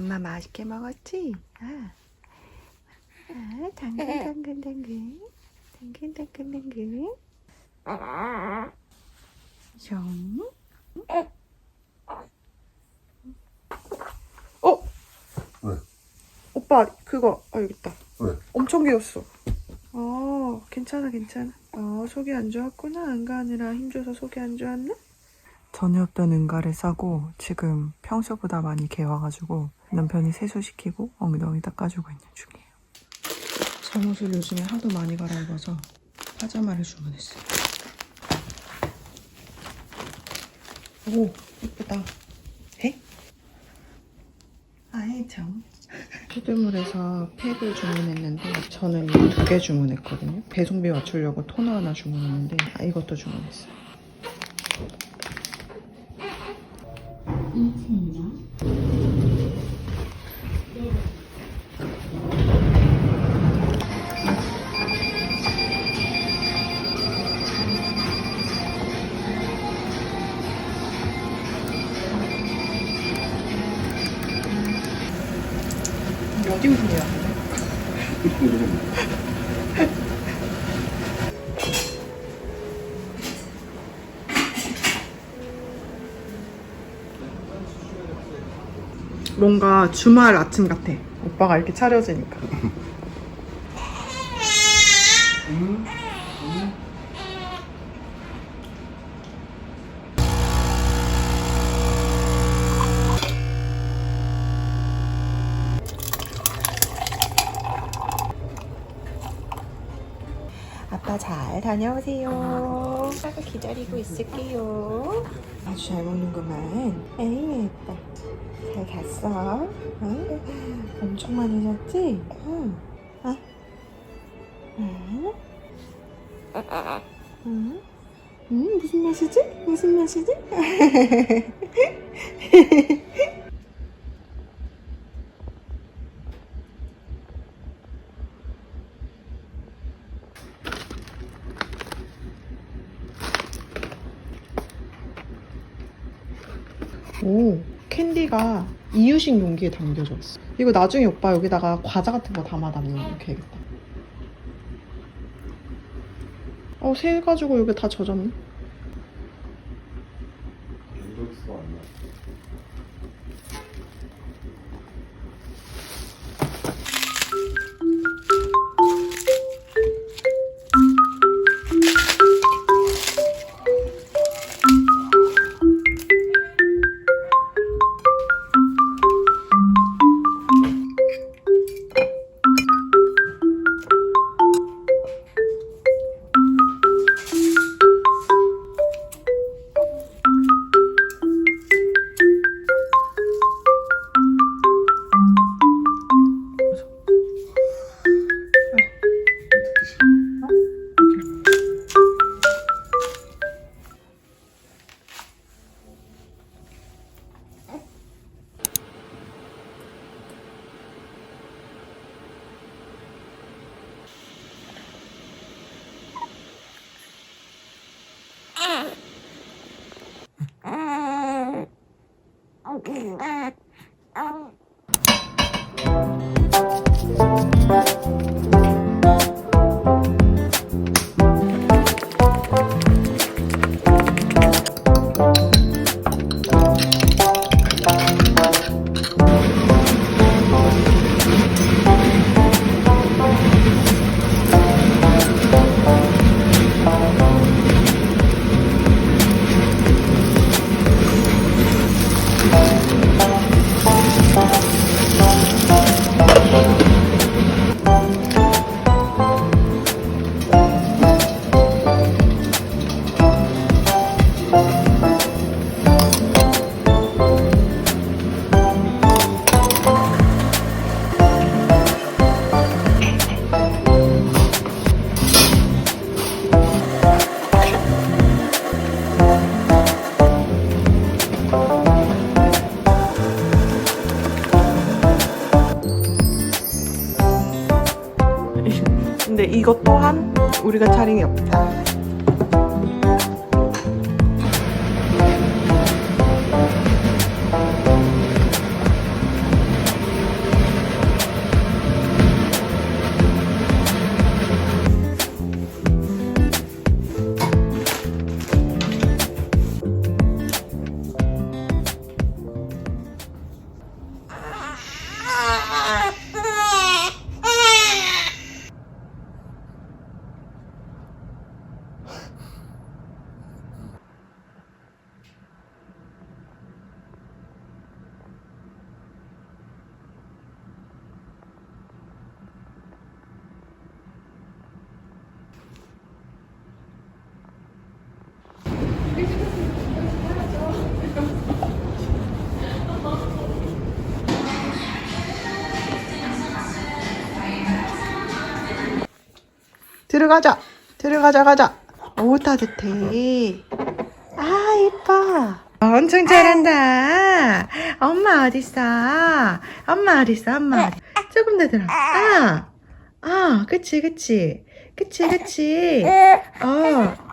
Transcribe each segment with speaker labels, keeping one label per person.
Speaker 1: 맘마 맛있게 먹었지? 아, 아 당근 당근 당근 당근 당근 당근 정 어?
Speaker 2: 왜?
Speaker 1: 오빠 그거 아 여기 있다
Speaker 2: 왜?
Speaker 1: 엄청 귀엽어 어 괜찮아 괜찮아 어 속이 안 좋았구나 응가하느라 힘줘서 속이 안 좋았나? 전에 없던 응가를 싸고 지금 평소보다 많이 개와가지고 남편이 세수시키고 엉덩이 닦아주고 있는 중이에요 잠옷을 요즘에 하도 많이 갈아입어서 파자마를 주문했어요 오 예쁘다 해? 아예 정 피드물에서 팩을 주문했는데 저는 이두개 주문했거든요. 배송비 맞추려고 토너 하나 주문했는데 아, 이것도 주문했어요. 몇 인분이야? 뭔가 주말 아침 같아. 오빠가 이렇게 차려지니까. 다녀오세요. 아빠가 기다리고 있을게요. 아주 잘 먹는구만. 에이, 예뻐. 잘 갔어? 응? 엄청 많이 잤지? 응. 어? 응? 응? 응? 무슨 맛이지? 무슨 맛이지? 오, 캔디가 이유식 용기에 담겨져 있어. 이거 나중에 오빠 여기다가 과자 같은 거 담아 담으면 이렇게 해야겠다. 어, 새 가지고 여기 다 젖었네. 들어가자. 들어가자, 가자. 오, 따뜻해. 아, 이뻐. 엄청 잘한다. 엄마 어딨어? 엄마 어딨어? 엄마 어디? 조금 더 들어. 아, 아, 그치, 그치. 그치, 그치. 어.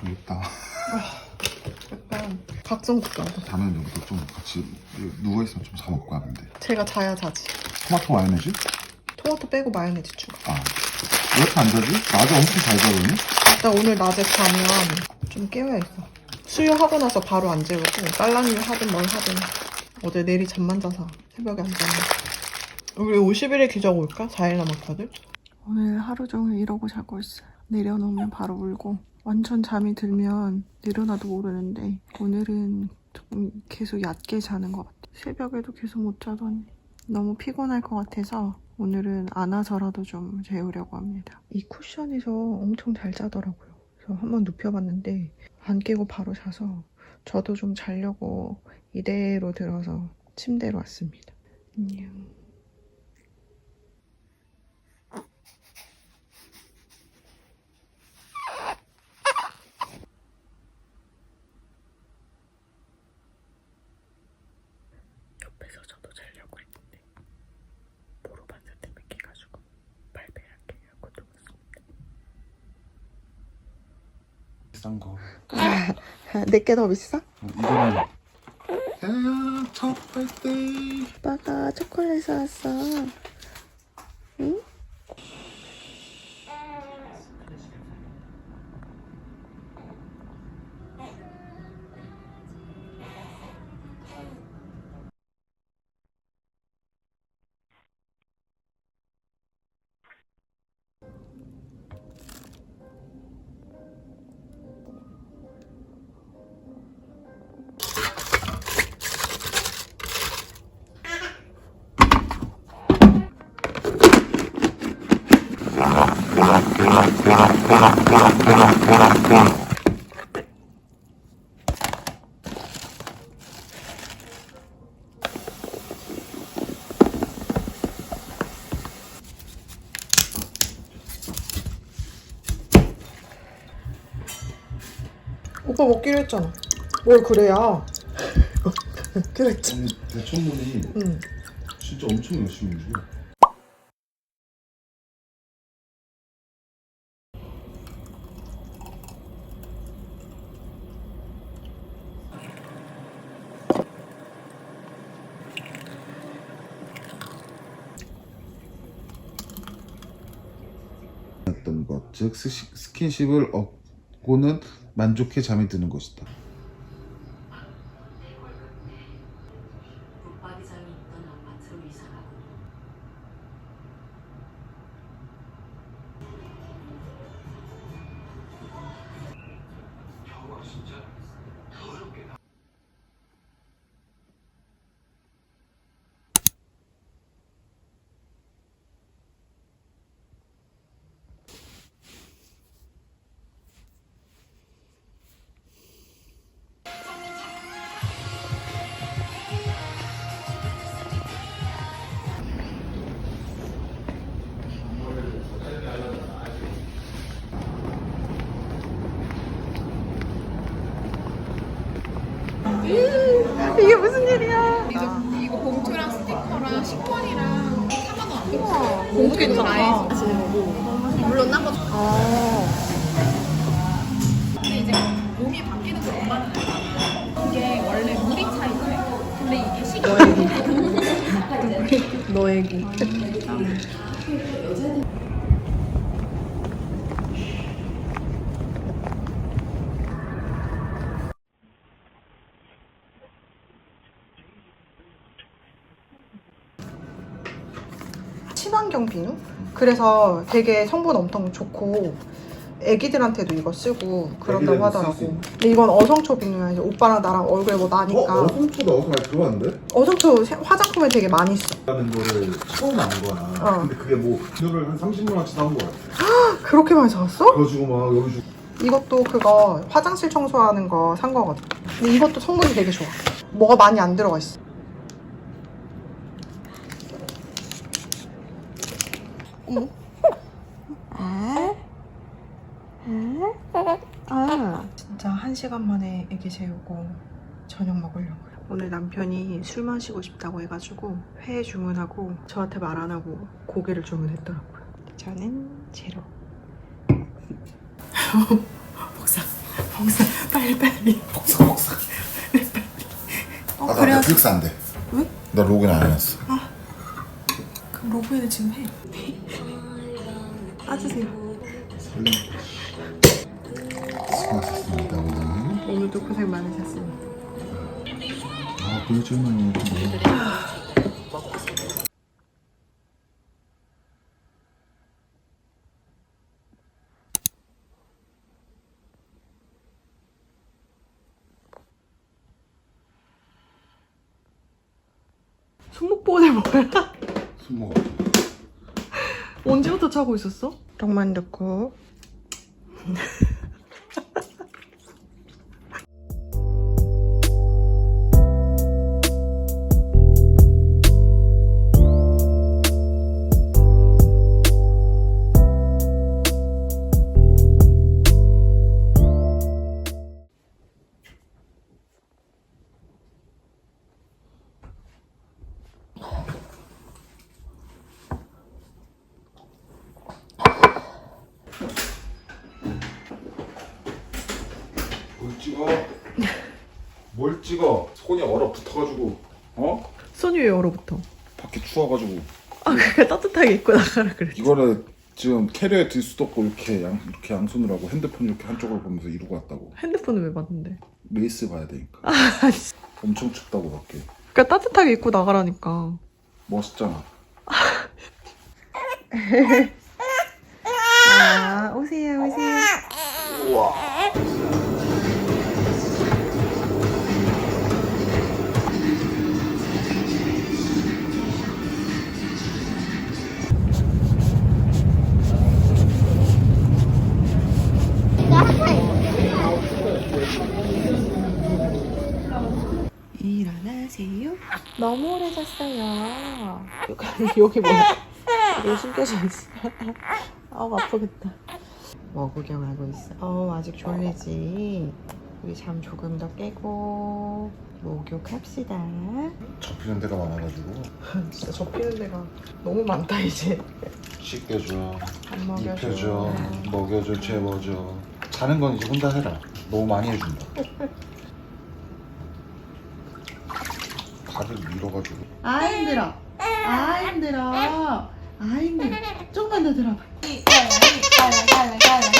Speaker 2: 좋겠다.
Speaker 1: 약간 각성국가다.
Speaker 2: 다음에 누구도 좀 같이 누워 있으면 좀 사 먹고 하는데.
Speaker 1: 제가 자야 자지.
Speaker 2: 토마토 마요네즈?
Speaker 1: 토마토 빼고 마요네즈 추가.
Speaker 2: 아. 왜 이렇게 안 자지? 낮에 엄청 잘 자더니?
Speaker 1: 나 오늘 낮에 자면 좀 깨어 있어. 수유하고 나서 바로 안 재우고 딸랑이 하든 뭘 하든 어제 내리 잠만 자서 새벽에 안 자네. 우리 50일에 기적 올까? 4일 남았거든?
Speaker 3: 오늘 하루 종일 이러고 자고 있어요. 내려놓으면 바로 울고 완전 잠이 들면 내려놔도 모르는데 오늘은 조금 계속 얕게 자는 것 같아. 새벽에도 계속 못 자더니 너무 피곤할 것 같아서 오늘은 안아서라도 좀 재우려고 합니다. 이 쿠션에서 엄청 잘 자더라고요. 그래서 한번 눕혀봤는데 안 깨고 바로 자서 저도 좀 자려고 이대로 들어서 침대로 왔습니다. 안녕. 옆에서 저도 자려고 했는데 보로반사 때문에 깨가지고 발베하게 하고 누웠습니다.
Speaker 2: 비싼 거.
Speaker 1: 내게 더 비싸?
Speaker 2: 어, 이거는 해야 첫 birthday.
Speaker 3: 오빠가 초콜릿 사왔어. 응?
Speaker 1: 오빠 먹기로 했잖아. 뭘 그래야. 그랬지.
Speaker 2: 아니, 대청문이
Speaker 1: 응.
Speaker 2: 진짜 엄청 열심히 것, 즉 스시- 스킨십을 얻고는 만족해 잠이 드는 것이다.
Speaker 1: 이게 무슨 일이야?
Speaker 4: 이거 봉투랑 스티커랑 식권이랑 4만 원안 들었어.
Speaker 1: 너무 괜찮다.
Speaker 4: 물론 딴거
Speaker 1: 아.
Speaker 4: 근데 이제 몸이 바뀌는 걸 엄마는 알아. 이게 원래 물이 차 있어요. 근데 이게 식이
Speaker 1: 너 얘기. 친환경 비누? 그래서 되게 성분 엄청 좋고 애기들한테도 이거 쓰고 그런다고
Speaker 2: 애기들도 쓸수
Speaker 1: 하더라고.
Speaker 2: 있는.
Speaker 1: 근데 이건 어성초 비누야. 이제 오빠랑 나랑 얼굴에 뭐 나니까.
Speaker 2: 어? 어성초도 어디서 많이 들어봤는데?
Speaker 1: 어성초 세- 화장품에 되게 많이 써.
Speaker 2: 라는 거를 처음 안 거야
Speaker 1: 어.
Speaker 2: 근데 그게 뭐 비누를 한 30만 원치 사온 거야
Speaker 1: 그렇게 많이 사왔어?
Speaker 2: 그래가지고 막 여기 주
Speaker 1: 이것도 그거 화장실 청소하는 거 산 거거든. 근데 이것도 성분이 되게 좋아. 뭐가 많이 안 들어가 있어. 1시간 만에 애기 재우고 저녁 먹으려고요. 오늘 남편이 술 마시고 싶다고 해가지고 회 주문하고 저한테 말 안 하고 고기를 주문했더라고요. 저는 제로. 복사, 복사, 빨리 빨리.
Speaker 2: 복사, 복사. 빨리 빨리.
Speaker 1: 어,
Speaker 2: 아, 나
Speaker 1: 그래야-
Speaker 2: 넷플릭스 안 돼.
Speaker 1: 응?
Speaker 2: 나 로그인 안 해놨어.
Speaker 1: 아, 그럼 로그인을 지금 해. 빠지세요 설레.
Speaker 2: 수고하셨습니다. 오늘
Speaker 1: 오늘도 고생 많으셨습니다.
Speaker 2: 아 보여주면
Speaker 1: 손목보호대 뭐야?
Speaker 2: 술 먹어
Speaker 1: 언제부터 차고 있었어? 떡만 넣고.
Speaker 2: 얼어붙어가지고 어?
Speaker 1: 손이 왜 얼어붙어?
Speaker 2: 밖에 추워가지고
Speaker 1: 아, 그게 따뜻하게 입고 나가라 그래.
Speaker 2: 이거를 지금 캐리어에 들 수도 없고 이렇게 양 이렇게 양손으로 하고 핸드폰 이렇게 한쪽을 보면서 이러고 왔다고
Speaker 1: 핸드폰을 왜 봤는데?
Speaker 2: 레이스 봐야 되니까
Speaker 1: 아, 씨.
Speaker 2: 엄청 춥다고 밖에
Speaker 1: 그러니까 따뜻하게 입고 나가라니까.
Speaker 2: 멋있잖아
Speaker 1: 아, 오세요, 오세요. 일어 잤어요. 여기 뭐야? 여기 숨겨져 있어. 아우 아프겠다. 뭐 구경하고 있어? 어 아직 졸리지. 우리 잠 조금 더 깨고 목욕합시다.
Speaker 2: 접히는 데가 많아가지고
Speaker 1: 진짜 접히는 데가 너무 많다 이제.
Speaker 2: 씻겨줘
Speaker 1: 안 먹여줘.
Speaker 2: 입혀줘 먹여줘 재워줘 자는 건 이제 혼자 해라 너무 많이 해준다 다들 밀어가지고
Speaker 1: 아 힘들어 아 힘들어 아 힘들어 조금만 더 들어봐 갈라 갈라 갈라